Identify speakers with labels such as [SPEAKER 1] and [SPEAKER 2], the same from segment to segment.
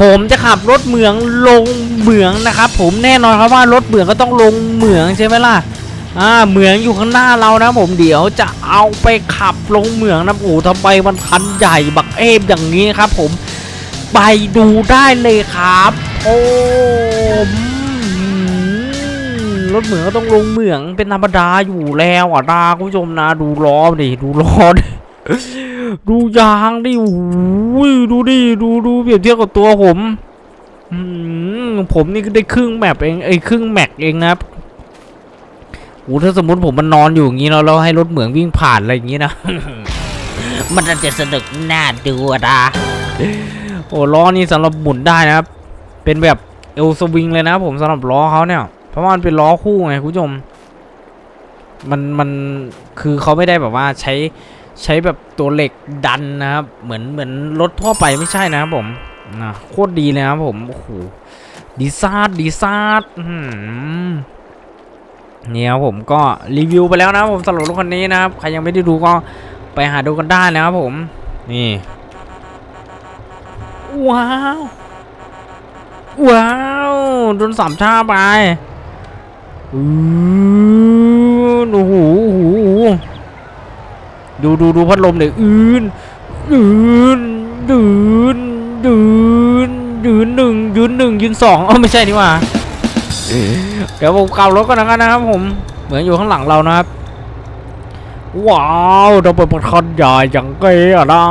[SPEAKER 1] ผมจะขับรถเหมืองลงเหมืองนะครับ ผมแน่นอนครับว่ารถเหมืองก็ต้องลงเหมืองใช่ไหมล่ะอ่าเหมืองอยู่ข้างหน้าเรานะผมเดี๋ยวจะเอาไปขับลงเหมืองนะโอ้ทำไมมันคันใหญ่บักเอฟอย่างนี้ครับ ผมไปดูได้เลยครับ โอ้รถเหมืองก็ต้องลงเหมืองเป็นธรรมดาอยู่แล้วอะนะคุณผู้ชมนะ ดูล้อดิดูล้อดิ ดูยางดิโอ้ยดูดิดูดูเปรียบเทียบกับตัวผมผมนี่ก็ได้ครึ่งแมปเองไอ้ครึ่งแม็กเองนะครับโอ้ถ้าสมมติผมมันนอนอยู่อย่างนี้แล้วเราให้รถเหมืองวิ่งผ่านอะไรอย่างนี้นะ มันจะสนุกน่าดูอะนะโอ้ล้อนี่สำหรับหมุนได้นะครับ เป็นแบบเอลสวิงเลยนะผมสำหรับล้อเขาเนี่ย เพราะว่ามันเป็นล้อคู่ไงคุณผู้ชม มันมันคือเขาไม่ได้แบบว่าใช้ ใช้แบบตัวเหล็กดันนะครับ เหมือนเหมือนรถทั่วไปไม่ใช่นะครับผมนะโคตรดีเลยครับผมโอ้โหดีซาดดีซาดอื้อหือเนี่ยครับผมก็รีวิวไปแล้วนะผมสำหรับรถคันนี้นะครับใครยังไม่ได้ดูก็ไปหาดูกันได้นะครับผมนี่ว้าวว้าวโดนสามชาไปอือโอ้โหโอ้โห ดูดูดูพัดลมเลยอืนยืนยืนยืนยืนหนึ่งยืนหนึ่งยืนสองเออไม่ใช่นี่หว่าเดี๋ยวผมขับรถก่อนนะกันนะครับผมเหมือนอยู่ข้างหลังเรานะครับ ว้าวเราเปิดประคันใหญ่อย่างเก๋อะนะ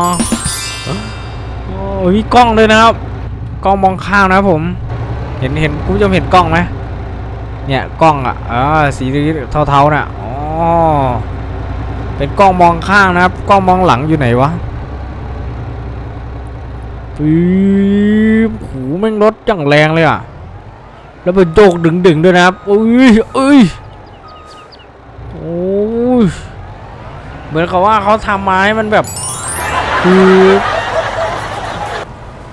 [SPEAKER 1] โอ้ยมีกล้องเลยนะครับ กล้องมองข้างนะครับผม เห็นเห็นคุณผู้ชมเห็นกล้องไหมเนี่ยกล้องอะเออสีเทาๆน่ะอ๋อ เป็นกล้องมองข้างนะครับ กล้องมองหลังอยู่ไหนวะปี๊บหูแม่งรถจังแรงเลยอะ แล้วเป็นโยกดึงๆด้วยนะครับอุ้ยเอ้ยโอ้ย เหมือนกับว่าเขาทำมาให้มันแบบ คือ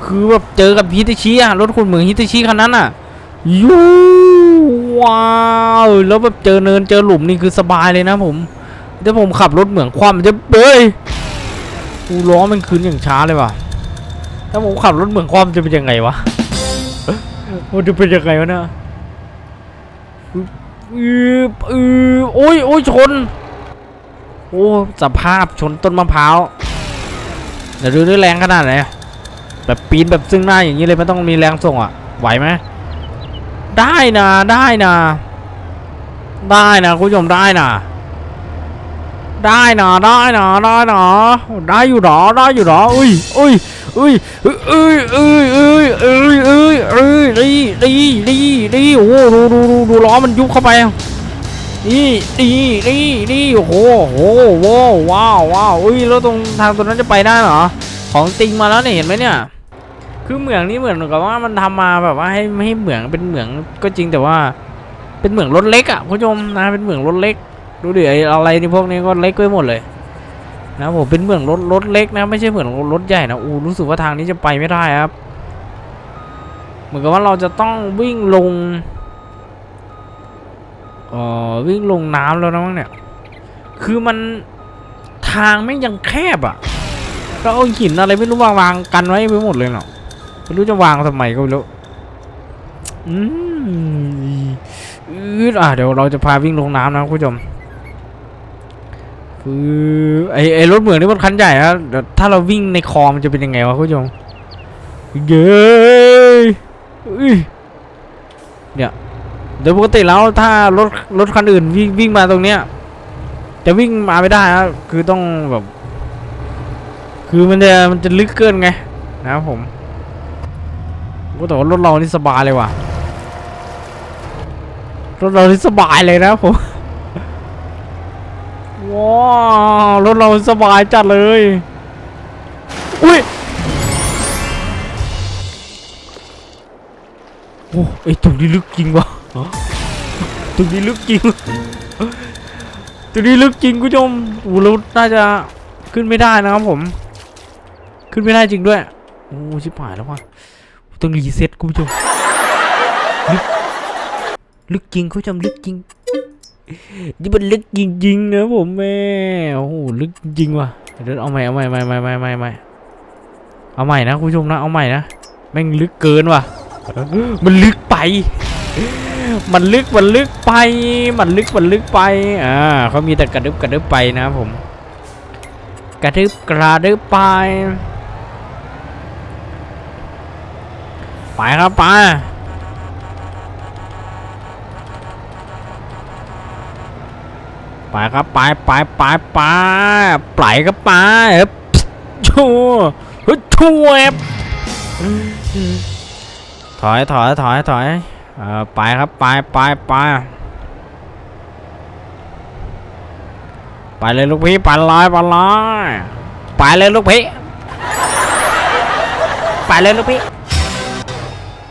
[SPEAKER 1] คือแบบเจอกับฮิตาชิอะรถคุณเหมืองฮิตาชิคันนั้นอะยูว้าว แล้วแบบเจอเนินเจอหลุมนี่คือสบายเลยนะผม ถ้าผมขับรถเหมืองความมันจะเบ้ยกูล้อมันคืนอย่างช้าเลยว่ะ ถ้าผมขับรถเหมืองความจะเป็นยังไงวะมันจะเป็นยังไงวะเนี่ยอืออือโอ้ยโอ้ยชน โอ้สภาพชนต้นมะพร้าวเดี๋ยวดูด้วยแรงขนาดไหนแบบปีนแบบซึ่งหน้าอย่างนี้เลยไม่ต้องมีแรงส่งอะ ไหวไหมได้นะได้นะ ได้นะคุณผู้ชมได้นะ ได้หนะได้หนะได้หนะได้อยู่หรอได้อยู่หรออุ้ยอุ้ยอุ้ยอุ้ยอุ้ยอุ้ยอุ้ยอุ้ยอุ้ยอุ้ยดีดีดีดีโอ้ดูดูดูดูล้อมันยุบเข้าไปนี่ดีดีดีโอ้โหโอ้โหว้าวว้าวอุ้ยแล้วตรงทางตรงนั้นจะไปได้เหรอของจริงมาแล้วเนี่ยเห็นไหมเนี่ยคือเหมืองนี่เหมือนกับว่ามันทำมาแบบว่าให้ให้เหมืองเป็นเหมืองก็จริงแต่ว่า เป็นเหมืองรถเล็กอะคุณผู้ชมนะเป็นเหมืองรถเล็ก ดูดิไออะไรนี่พวกนี้ก็เล็กไปหมดเลย นะผมเป็นเหมืองรถรถเล็กนะ ไม่ใช่เหมือนรถใหญ่นะอูรู้สึกว่าทางนี้จะไปไม่ได้ครับ เหมือนกับว่าเราจะต้องวิ่งลงเอ่อวิ่งลงน้ำแล้วนะมั้งเนี่ย คือมันทางไม่ยังแคบอะแล้วเอาหินอะไรไม่รู้วางวางกันไว้ไปหมดเลยเนาะไม่รู้จะวางทำไมก็ไม่รู้อืมอืดอะเดี๋ยวเราจะพาวิ่งลงน้ำนะคุณผู้ชม คือไอไอรถเหมืองนี่มันคันใหญ่นะเดี๋ยวถ้าเราวิ่งในคลองมันจะเป็นยังไงวะคุณผู้ชมเย้ยเนี่ยโดยปกติแล้วถ้ารถรถคันอื่นวิ่งวิ่งมาตรงเนี้ยจะวิ่งมาไม่ได้นะคือต้องแบบ คือมันจะมันจะลึกเกินไงนะครับผมโอ้แต่ว่ารถเรานี่สบายเลยว่ะรถเรานี่สบายเลยนะผม ว้าวรถเราสบายจัดเลย อุ้ยโอ้ไอตรงนี้ลึกจริงวะตรงนี้ลึกจริงตรงนี้ลึกจริงคุณผู้ชมโอ้เราน่าจะขึ้นไม่ได้นะครับผม ขึ้นไม่ได้จริงด้วยโอ้ชิบหายแล้วว่ะต้องรีเซ็ตคุณผู้ชมลึกลึกจริงคุณผู้ชมลึกจริง นี่มันลึกจริงๆนะผมแม่โอ้โหลึกจริงว่ะเดี๋ยวเอาใหม่เอาใหม่ใหม่ใหม่ใหม่ใหม่ใหม่เอาใหม่นะคุณผู้ชมนะเอาใหม่นะแม่งลึกเกินว่ะ มันลึกไป มันลึกมันลึกไป มันลึกมันลึกไปอ่าเขามีแต่กระดึบกระดึบไปนะผม กระดึบกระดึบไปไปครับไป ไปครับไปไปไปไปไปครับไปเฮ้ยชัวเฮ้ยชัวถอยถอยถอยถอยเออไปครับไปไปไปไปเลยลูกพี่ไปลอยไปลอยไปเลยลูกพี่ไปเลยลูกพี่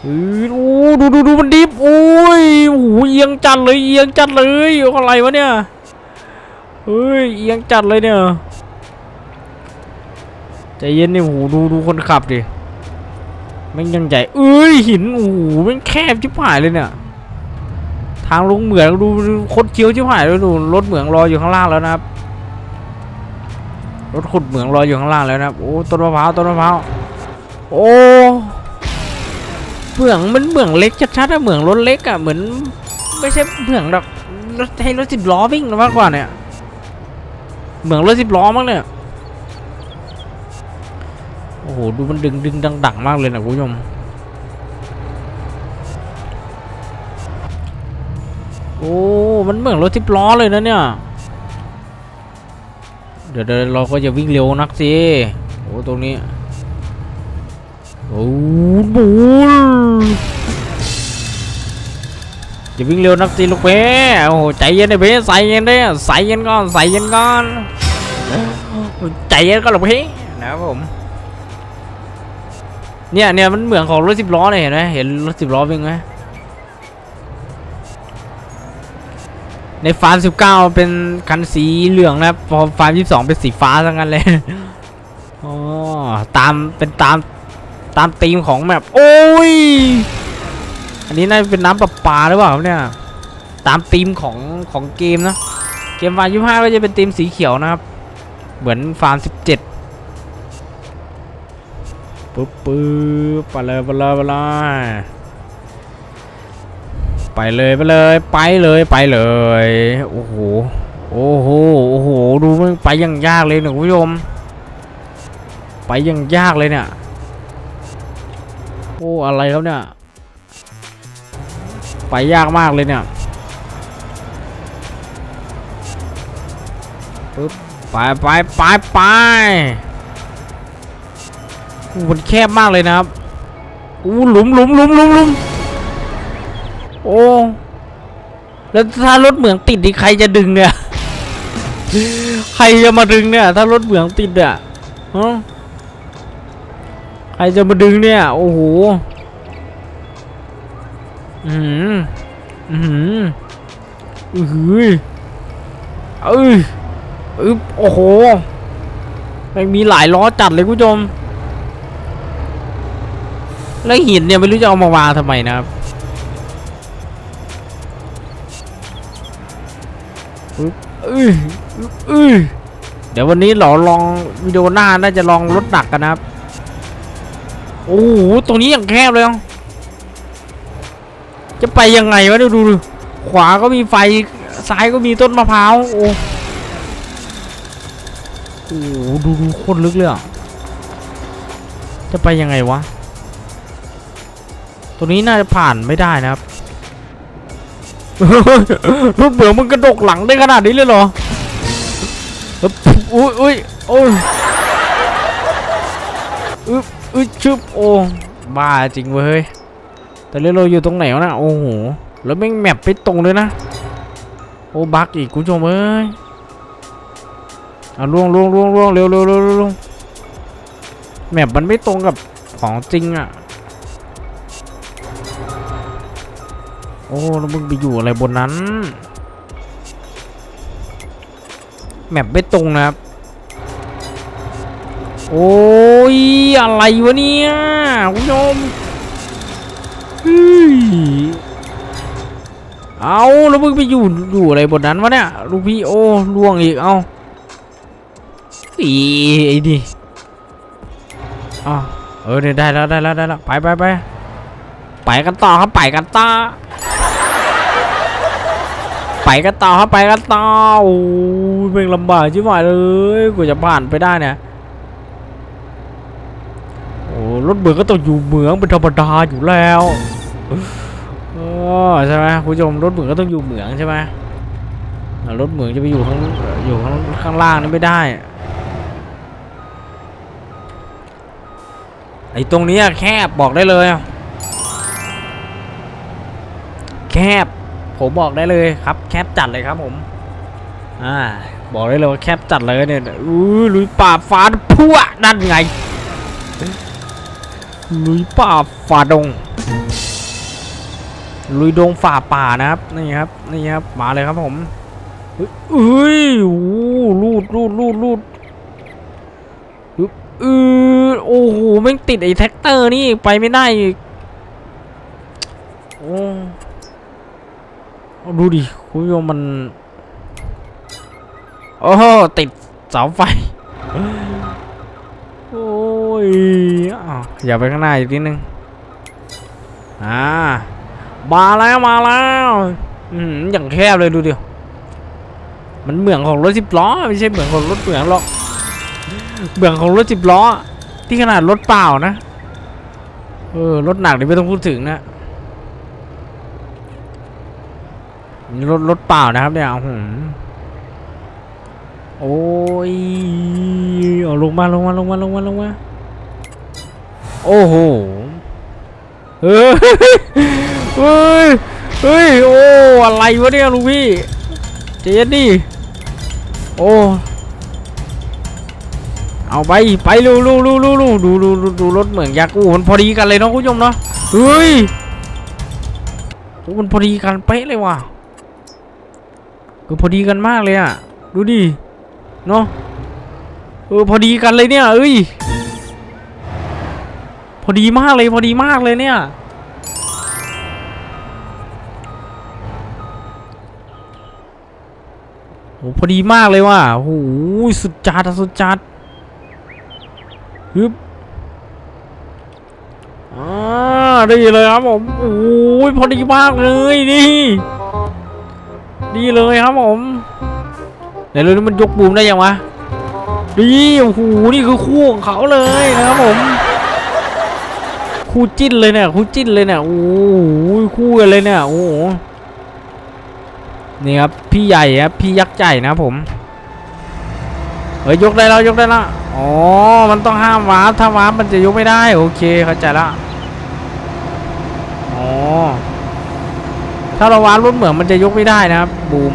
[SPEAKER 1] อือโอ้ดูดูดูมันดิบโอ้ยโอ้เอียงจัดเลยเอียงจัดเลยอะไรวะเนี่ย เฮ้ยเอียงจัดเลยเนี่ยใจเย็นนี่โอ้โหดูดูคนขับดิม่งยังใหญ่เอ้ยหินโอ้โหม่งแคบชิบหายเลยเนี่ยทางลงเหมืองดูคตรเคี้ยวชิบหายเลยดูรถเหมืองรออยู่ข้างล่างแล้วนะครับรถขุดเหมืองรออยู่ข้างล่างแล้วนะครับโอ้ต้นมะพร้าวต้นมะพร้าวโอ้เหมืองมันเหมืองเล็กชัดๆอะเหมืองรถเล็กอะเหมือน ไม่ใช่เหมืองแบบรถให้รถสิบล้อวิ่งมากกว่าเนี่ย เหมืองรถสิบล้อมั้งเนี่ย โอ้โห ดูมันดึงดึงดังดังมากเลยนะคุณผู้ชมโอ้ มันเหมือนรถสิบล้อเลยนะเนี่ย เดี๋ยวเดี๋ยวเราก็จะวิ่งเร็วนักสิโอ้ตรงนี้ โอ้บู อย่าวิ่งเร็วนักสิลูกเป้โอ้ใจเย็นไอ้เป้ใส่เย็นได้ใส่เย็นก่อนใส่เย็นก่อนใจเย็นก่อนลูกเป้นะครับผมเนี่ยเนี่ยมันเหมือนของรถสิบล้อเลยเห็นไหมเห็นรถสิบล้อวิ่งไหมในฟาร์มสิบเก้าเป็นคันสีเหลืองนะครับพอฟาร์มยี่สิบสองเป็นสีฟ้าทั้งนั้นเลยอ๋อตามเป็นตามตามธีมของแมปโอ้ย อันนี้น่าจะเป็นน้ำประปาหรือเปล่าเนี่ย ตามธีมของของเกมนะ เกมฟาร์มยี่ห้าก็จะเป็นธีมสีเขียวนะครับ เหมือนฟาร์มสิบเจ็ดปึ๊บปึ๊บไปเลยไปเลยไปเลยไปเลยไปเลยไปเลยไปเลยโอ้โหโอ้โหโอ้โหดูมันไปอยังยากเลยนะคุณผู้ชมไปอยังยากเลยเนี่ยโอ้อะไรครับเนี่ย ไปยากมากเลยเนี่ยปึ๊บไปไปไปไปอู้มันแคบมากเลยนะครับอู้หลุมหลุมหลุมหลุมหลุมโอ้แล้วถ้ารถเหมืองติดนี่ใครจะดึงเนี่ย ใครจะมาดึงเนี่ย ถ้ารถเหมืองติดอะฮะใครจะมาดึงเนี่ย โอ้โห อืมอืมอือหือเอ้ยอึ๊บโอ้โหมันมีหลายล้อจัดเลยคุณผู้ชม แล้วหินเนี่ยไม่รู้จะเอามาวางทำไมนะครับอึบเอ้ยอึบเอ้ยเดี๋ยววันนี้เราลองวิดีโอหน้าน่าจะลองรถหนักกันนะครับ โอ้โห ตรงนี้อย่างแคบเลยอะ จะไปยังไงวะดูดูดูขวาก็มีไฟซ้ายก็มีต้นมะพร้าวโอ้โหดูดูโคตรลึกเลยอะจะไปยังไงวะตัวนี้น่าจะผ่านไม่ได้นะครับรถเบื่อมันกระดกหลังได้ขนาดนี้เลยเหรอเอ้ยอุ้ยอุ้ยโอ้ยอึ๊บอึ๊บชึบโอ้บ้าจริงเว้ย แต่เรือเราอยู่ตรงไหนวะนะโอ้โหแล้วแม่งแมปไปตรงเลยนะ โอ้บักอีกคุณชมเอ้ยเอาล่วงล่วงล่วงล่วงเร็วเร็วเร็วเร็วเร็วแมปมันไม่ตรงกับของจริงอะ โอ้แล้วมึงไปอยู่อะไรบนนั้น แมปไม่ตรงนะครับ โอ้ยอะไรวะเนี่ยคุณผู้ชม เฮ้ยเอาแล้วมึงไปอยู่อยู่อะไรบนนั้นวะเนี่ยลูกพี่โอ้ล่วงอีกเอาอีไอ้ดิอะเออเนี่ยได้แล้วได้แล้วได้แล้วไปไปไปไปกันต่อครับไปกันต่อไปกันต่อครับไปกันต่อโอ้ยเป็นลำบากชิบหายเลยกูจะผ่านไปได้เนี่ย รถเบืองก็ต้องอยู่เมืองเป็นธรรมดาอยู่แล้วใช่ไหมคุณผู้ชมรถเบืองก็ต้องอยู่เมืองใช่ไหมรถเมืองจะไปอยู่ข้างอยู่ข้างข้างล่างนี่ไม่ได้ไอ้ตรงนี้แคบบอกได้เลย แคบ ผมบอกได้เลยครับ แคบจัดเลยครับผม อ่า บอกได้เลยว่าแคบจัดเลยเนี่ยอุ้ลุยป่าฟ้าพัวนั่นไง ลุยป่าฝ่าดง ลุยดงฝ่าป่านะครับนี่ครับนี่ครับมาเลยครับผมเอ้ยโอ้ลูดลูดลูดลูดเออโอ้โหแม่งติดไอ้แท็กเตอร์นี่ไปไม่ได้อีกโอ้ดูดิคุณผู้ชมมัน โอ้ติดเสาไฟ ยอ้าวอย่าไปข้างหน้าอีกนิดนึง อ่า มาแล้วมาแล้ว อืมอย่างแคบเลยดูดิมันเหมืองของรถสิบล้อไม่ใช่เหมืองของรถเหมืองหรอกเบื้องของรถจิบล้อ ที่ขนาดรถเปล่านะ เออรถหนักนี่ไม่ต้องพูดถึงนะรถรถเปล่านะครับเนี่ยหืมโอ้ยเอาลงมาลงมาลงมาลงมาลงมา โอ้โหเฮ้ยเฮ้ยเฮ้ยโอ้อะไรวะเนี่ยลุงพี่เจนดิโอ้เอาไปไปลูลูลูลูลูดูดูดูดูรถเหมืองยากูมันพอดีกันเลยเนาะคุณผู้ชมเนาะเฮ้ยมันพอดีกันเป๊ะเลยว่ะคือพอดีกันมากเลยอะดูดิเนาะเออพอดีกันเลยเนี่ยเอ้ย พอดีมากเลยพอดีมากเลยเนี่ย โอ้พอดีมากเลยว่ะโอ้โหสุดจัดสุดจัดฮึบอ่าดีเลยครับผมโอ้ยพอดีมากเลยนี่ ดีเลยครับผมไหนเลยมันยกบูมได้ยังวะดีโอ้โหนี่คือคู่ของเขาเลยนะครับผม คู่จิ้นเลยเนี่ยคู่จิ้นเลยเนี่ยโอ้โหคู่กันเลยเนี่ยโอ้โหนี่ครับพี่ใหญ่ครับพี่ยักษ์ใหญ่นะผมเฮ้ยยกได้แล้วยกได้แล้วอ๋อมันต้องห้ามวาร์ปถ้าวาร์ปมันจะยกไม่ได้โอเคเข้าใจละอ๋อถ้าเราวาร์ปรถเหมืองมันจะยกไม่ได้นะครับบูม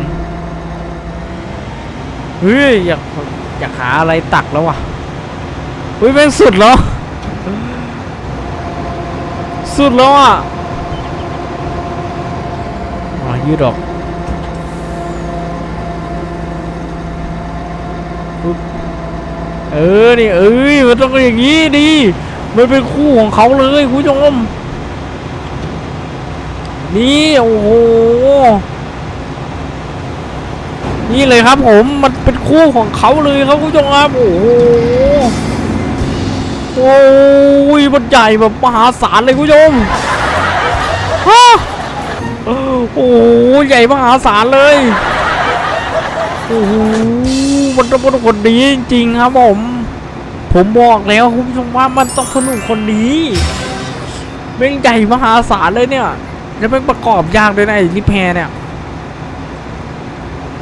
[SPEAKER 1] เฮ้ยอยากอยากหาอะไรตักแล้วว่ะเฮ้ยแม่งสุดแล้ว สุดแล้วอะอยืดออกเออ นี่ เอ้ย มันต้องอย่างนี้ดิมันเป็นคู่ของเขาเลยคุณผู้ชม นี่ โอ้โห นี่เลยครับผม มันเป็นคู่ของเขาเลยครับคุณผู้ชมครับ โอ้โห โอ้ยมันใหญ่แบบมหาศาลเลยคุณผู้ชมฮะโอ้โหใหญ่มหาศาลเลยโอ้โหมันต้องเป็นคนดีจริงๆครับผม ผมบอกแล้วคุณผู้ชมว่ามันต้องสนุกคนนี้แม่งใหญ่มหาศาลเลยเนี่ยแล้วแม่งประกอบยากด้วยนะไอ้ลิแพรเนี่ย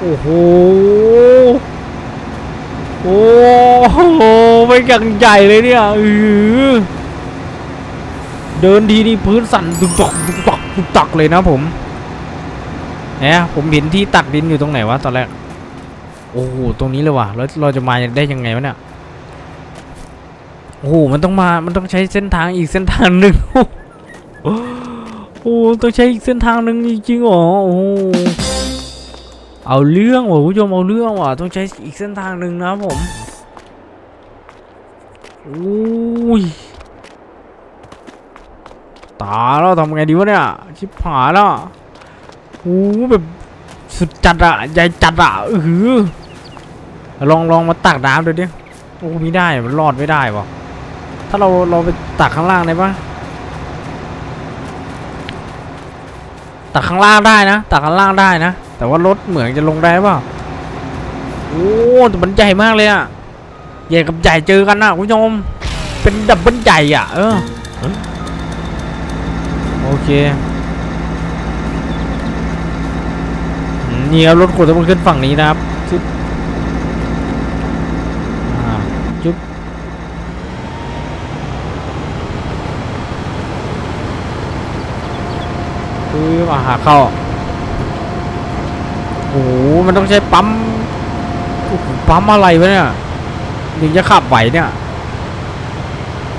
[SPEAKER 1] โอ้โห โอ้โหไม่งอย่างใหญ่เลยเนี่ยเออเดินทีนี่พื้นสั่นดุกตอกดุกตอกดุกตอกเลยนะผมเนี่ยผมเห็นที่ตักดินอยู่ตรงไหนวะตอนแรก โอ้โหตรงนี้เลยว่ะแล้วเราจะมาได้ยังไงวะเนี่ยโอ้โหมันต้องมามันต้องใช้เส้นทางอีกเส้นทางหนึ่งโอ้โหต้องใช้อีกเส้นทางหนึ่งจริงๆเหรอโอ้ เอาเรื่องว่ะคุณผู้ชมเอาเรื่องว่ะต้องใช้อีกเส้นทางหนึ่งนะผมโอ้ยตายแล้วทำไงดีวะเนี่ยชิบหายแล้วโอ้โหแบบสุดจัดอะใหญ่จัดอะเออลองลองมาตักน้ำดูดิโอ้ไม่ได้มันรอดไม่ได้วะาเราเราไปตักข้างล่างได้ปะตักข้างล่างได้นะตักข้างล่างได้นะ แต่ว่ารถเหมืองจะลงได้ป่าโอ้แต่มันใหญ่มากเลยอะใหญ่กับใหญ่เจอกันนะคุณผู้ชมเป็นดับเบิลใหญ่อะ เออโอเคนี่ครับรถขนต้องขึ้นฝั่งนี้นะครับจุ๊บอ่าจุ๊บปึ๊บอ่าหาเข้า โอ้โหมันต้องใช้ปั๊มปั๊มอะไรวะเนี่ยถึงจะขับไหวเนี่ย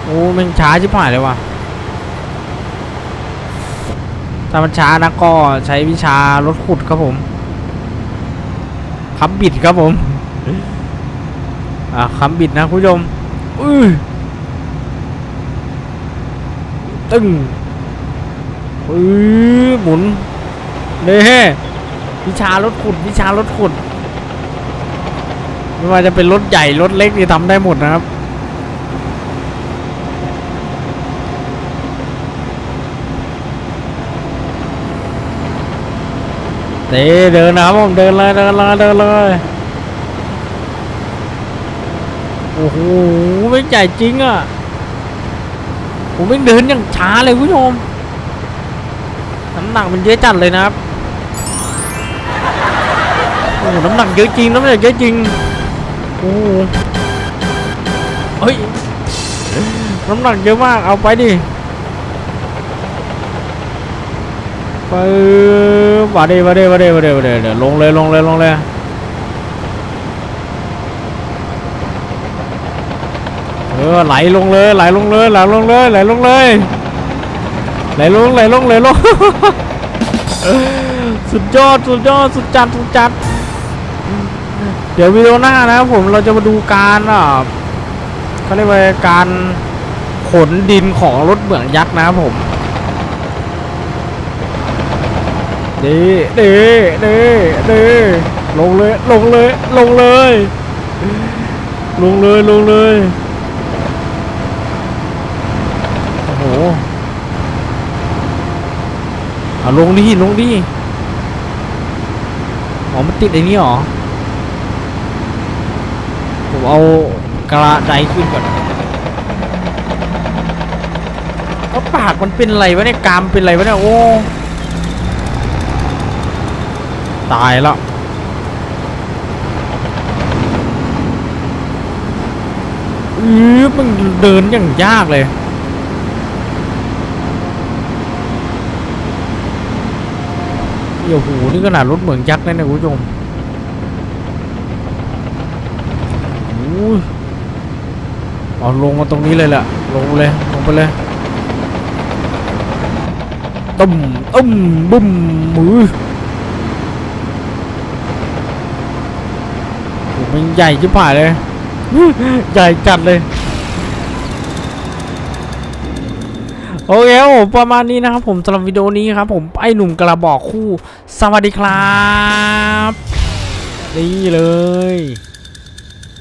[SPEAKER 1] โอ้มันช้าชิบหายเลยว่ะถ้ามันช้านะก็ใช้วิชารถขุดครับผมคับบิดครับผม อ่าคับบิดนะคุณผู้ชมอื้อตึ้งอื้อหมุนเน่ วิชารถขุดวิชารถขุด ไม่ว่าจะเป็นรถใหญ่รถเล็กนี่ทำได้หมดนะครับ เต้เดินนะผมเดินเลยเดินเลยเดินเลยโอ้โหไม่ใหญ่จริงอะผมไม่เดินอย่างช้าเลยคุณผู้ชมน้ำหนักมันเยอะจัดเลยนะครับ อ้น้ำหนักเยอะจริงน้ำหนักเยอะจริงโอ้เฮ้ยน้ำหนักเยอะมากเอาไปดิไปมาเดมาเดมาเดมาเดมาเดเดี๋ยวลงเลยลงเลยลงเลยเออไหลลงเลยไหลลงเลยไหลลงเลยไหลลงเลยไหลลงไหลลงไหลลงสุดยอดสุดยอดสุดจัดสุดจัด เดี๋ยววิดีโอหน้านะครับผมเราจะมาดูการอะเขาเรียกว่าการขนดินของรถเหมืองยักษ์นะครับผมดีดีดีดีลงเลยลงเลยลงเลยลงเลยลงเลยโอ้โหเอาลงดิลงดิอ๋อมันติดไอ้นี่หรอ ผมเอากระไดขึ้นก่อนเอาปากมันเป็นอะไรวะเนี่ยกามเป็นอะไรวะเนี่ยโอ้ตายแล้วอือมันเดินอย่างยากเลยโอ้โหนี่ขนาดรถเหมืองยักษ์เลยนะคุณผู้ชมโอ้ย เอาลงมาตรงนี้เลยแหละลงเลยลงไปเลยตุ้มตุ้มบุ้มมือมันใหญ่ชิบหายเลย ใหญ่จัดเลย โอเคผมประมาณนี้นะครับผมสำหรับวิดีโอนี้ครับผมไอหนุ่มกระบอกคู่ สวัสดีครับ นี่เลย